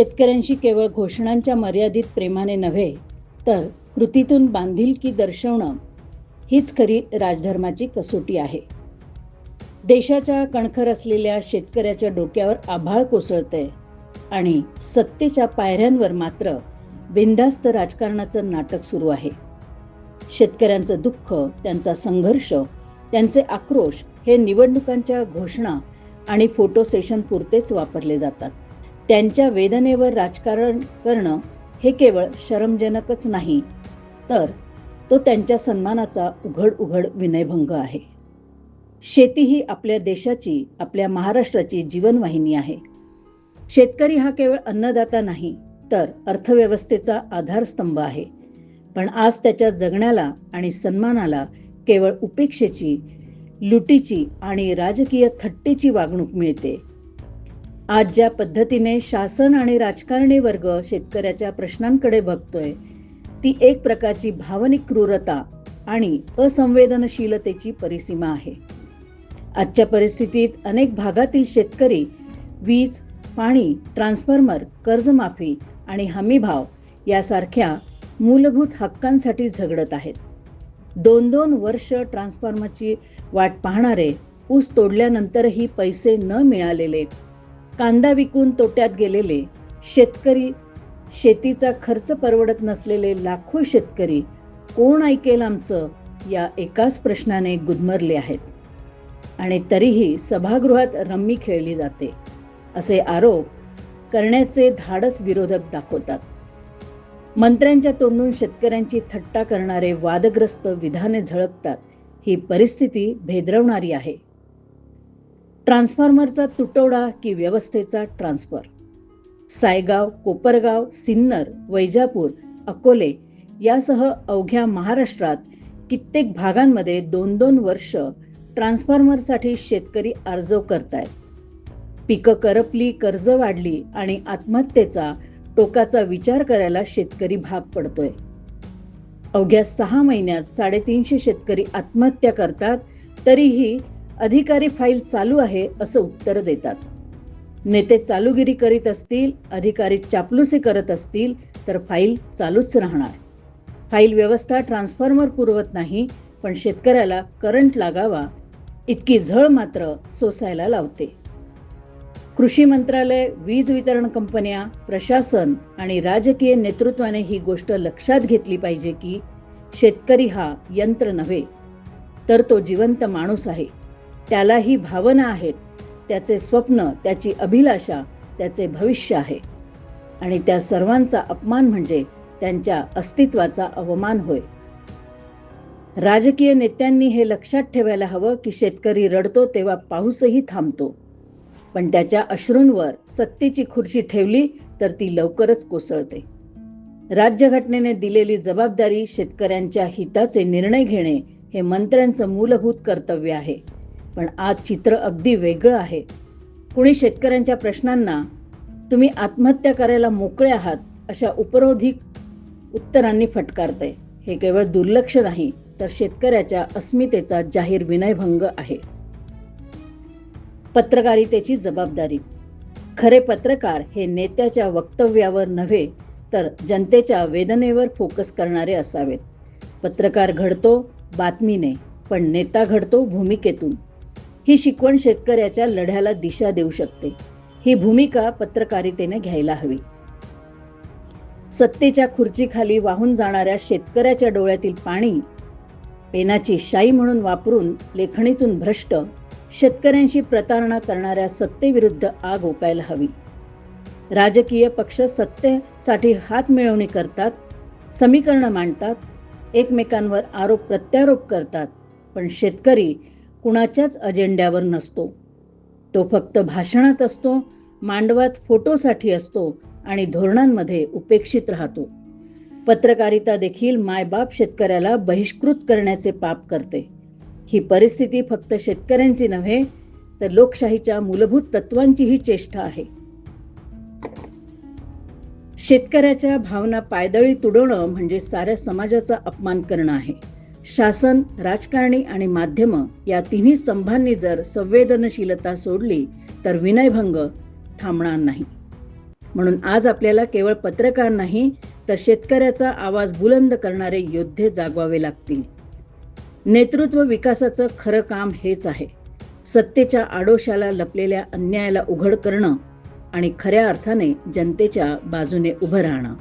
शेतकऱ्यांशी केवळ घोषणांच्या मर्यादित प्रेमाने नव्हे तर कृतीतून बांधिलकी दर्शवणं हीच खरी राजधर्माची कसोटी आहे. देशाच्या कणखर असलेल्या शेतकऱ्याच्या डोक्यावर आभाळ कोसळतंय आणि सत्तेच्या पायऱ्यांवर मात्र बिनधास्त राजकारणाचं नाटक सुरू आहे. शेतकऱ्यांचं दुःख त्यांचा संघर्ष त्यांचे आक्रोश हे निवडणुकांच्या घोषणा आणि फोटो सेशन पुरतेच वापरले जातात. त्यांच्या वेदनेवर राजकारण करणं हे केवळ शरमजनकच नाही तर तो त्यांच्या सन्मानाचा उघड उघड विनयभंग आहे. शेती ही आपल्या देशाची आपल्या महाराष्ट्राची जीवनवाहिनी आहे. शेतकरी हा केवळ अन्नदाता नाही तर अर्थव्यवस्थेचा आधारस्तंभ आहे. पण आज त्याच्या जगण्याला आणि सन्मानाला केवळ उपेक्षेची लुटीची आणि राजकीय थट्टीची वागणूक मिळते. आज ज्या पद्धतीने शासन आणि राजकारणी वर्ग शेतकऱ्याच्या प्रश्नांकडे बघतोय ती एक प्रकारची भावनिक क्रूरता आणि असंवेदनशीलतेची परिसीमा आहे. आजच्या परिस्थितीत अनेक भागातील शेतकरी वीज पाणी ट्रान्सफॉर्मर कर्जमाफी आणि हमीभाव यासारख्या मूलभूत हक्कांसाठी झगडत आहेत. दोन दोन वर्ष ट्रान्सफॉर्मरची वाट पाहणारे ऊस तोडल्यानंतरही पैसे न मिळालेले कांदा विकून तोट्यात गेलेले शेतकरी शेतीचा खर्च परवडत नसलेले लाखो शेतकरी कोण ऐकेल आमचं? या एकाच प्रश्नाने गुदमरले आहेत. आणि तरीही सभागृहात रम्मी खेळली जाते. असे आरोप करण्याचे धाडस विरोधक दाखवतात. मंत्र्यांच्या तोंडून शेतकऱ्यांची थट्टा करणारे वादग्रस्त विधाने झळकतात. ही परिस्थिती भेदरवणारी आहे. ट्रान्सफॉर्मरचा तुटवडा की व्यवस्थेचा ट्रान्सफर? सायगाव कोपरगाव सिन्नर वैजापूर अकोले यासह अवघ्या महाराष्ट्रात कित्येक भागांमध्ये दोन दोन वर्ष ट्रान्सफॉर्मरसाठी शेतकरी अर्ज करतायत. पिकं करपली कर्ज वाढली आणि आत्महत्येचा टोकाचा विचार करायला शेतकरी भाग पडतोय. अवघ्या सहा महिन्यात साडेतीनशे शेतकरी आत्महत्या करतात तरीही अधिकारी फाईल चालू आहे असं उत्तर देतात. नेते चालूगिरी करीत असतील अधिकारी चापलुसी करत असतील तर फाईल चालूच राहणार. फाईल व्यवस्था ट्रान्सफॉर्मर पुरवत नाही पण शेतकऱ्याला करंट लागावा इतकी झळ मात्र सोसायला लावते. कृषी मंत्रालय वीज वितरण कंपन्या प्रशासन आणि राजकीय नेतृत्वाने ही गोष्ट लक्षात घेतली पाहिजे की शेतकरी हा यंत्र नव्हे तर तो जिवंत माणूस आहे. त्यालाही भावना आहेत त्याचे स्वप्न त्याची अभिलाषा त्याचे भविष्य आहे. आणि त्या सर्वांचा अपमान म्हणजे त्यांच्या अस्तित्वाचा अवमान होय. राजकीय नेत्यांनी हे लक्षात ठेवायला हवं की शेतकरी रडतो तेव्हा पाऊसही थांबतो. पण त्याच्या अश्रूंवर सत्तेची खुर्ची ठेवली तर ती लवकरच कोसळते. राज्यघटनेने दिलेली जबाबदारी शेतकऱ्यांच्या हिताचे निर्णय घेणे हे मंत्र्यांचं मूलभूत कर्तव्य आहे. पण आज चित्र अगदी वेगळं आहे. कुणी शेतकऱ्यांच्या प्रश्नांना तुम्ही आत्महत्या करायला मोकळे आहात अशा उपरोधिक उत्तरांनी फटकारते हे केवळ दुर्लक्ष नाही तर शेतकऱ्याच्या अस्मितेचा जाहीर विनयभंग आहे. पत्रकारितेची जबाबदारी. खरे पत्रकार हे नेत्याच्या वक्तव्यावर नव्हे तर जनतेच्या वेदनेवर फोकस करणारे असावेत. पत्रकार घडतो बातमीने पण नेता घडतो भूमिकेतून. ही शिकवण शेतकऱ्याच्या लढ्याला दिशा देऊ शकते. ही भूमिका पत्रकारितेने घ्यायला हवी. सत्तेच्या खुर्चीखाली वाहून जाणाऱ्या शेतकऱ्याच्या डोळ्यातील पाणी पेनाची शाई म्हणून वापरून लेखणीतून भ्रष्ट शेतकऱ्यांशी प्रतारणा करणाऱ्या सत्तेविरुद्ध आग ओकायला हवी. राजकीय पक्ष सत्तेसाठी हात मिळवणी करतात समीकरणं मांडतात एकमेकांवर आरोप प्रत्यारोप करतात पण शेतकरी कुणाच्याच अजेंड्यावर नसतो. तो फक्त भाषणात असतो मांडवात फोटोसाठी असतो आणि धोरणांमध्ये उपेक्षित राहतो. पत्रकारिता देखील मायबाप शेतकऱ्याला बहिष्कृत करण्याचे पाप करते. ही परिस्थिती फक्त शेतकऱ्यांची नव्हे तर लोकशाहीच्या मूलभूत तत्वांचीही चेष्टा आहे. शेतकऱ्याच्या भावना पायदळी तुडवणं म्हणजे साऱ्या समाजाचा अपमान करणं आहे. शासन राजकारणी आणि माध्यमं या तिन्ही स्तंभांनी जर संवेदनशीलता सोडली तर विनयभंग थांबणार नाही. म्हणून आज आपल्याला केवळ पत्रकार नाही तर शेतकऱ्याचा आवाज बुलंद करणारे योद्धे जागवावे लागतील. नेतृत्व विकासाचं खरं काम हेच आहे. सत्तेच्या आडोशाला लपलेल्या अन्यायाला उघड करणं आणि खऱ्या अर्थाने जनतेच्या बाजूने उभं राहणं.